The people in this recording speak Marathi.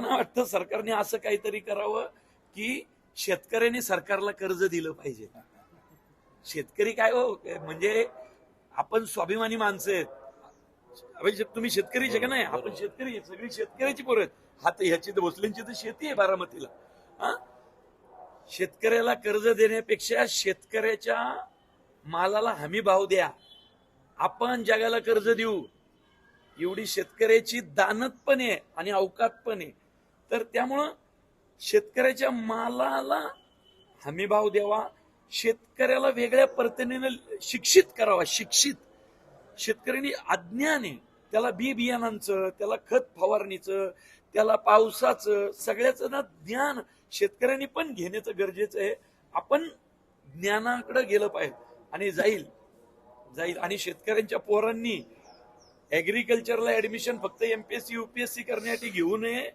मला वाटतं सरकारने असं काहीतरी करावं की शेतकऱ्यांनी सरकारला कर्ज दिलं पाहिजे. शेतकरी काय हो म्हणजे आपण स्वाभिमानी माणसं आहेत. तुम्ही शेतकरी का नाही? आपण शेतकरी. सगळी शेतकऱ्याची पोरं आहेत. हा तर ह्याची भोसलेंची तर शेती आहे बारामतीला. हा? शेतकऱ्याला कर्ज देण्यापेक्षा शेतकऱ्याच्या मालाला हमी भाव द्या. आपण जगाला कर्ज देऊ. एवढी शेतकऱ्याची दानत पण आहे आणि अवकात पण आहे. तर त्यामुळं शेतकऱ्याच्या मालाला हमी भाव द्यावा शेतकऱ्याला वेगळ्या पद्धतीने शिक्षित करावा शिक्षित. शेतकऱ्यांनी अज्ञाने त्याला बी बियाणांचं त्याला खत फवारणीचं त्याला पावसाचं सगळ्याचं ना ज्ञान शेतकऱ्यांनी पण घेण्याचं गरजेचं आहे. आपण ज्ञानाकडे गेलं पाहिजे आणि जाईल. जाईल. आणि शेतकऱ्यांच्या पोरांनी ऍग्रिकल्चरला ऍडमिशन फक्त एमपीएससी युपीएससी करण्यासाठी घेऊ नये.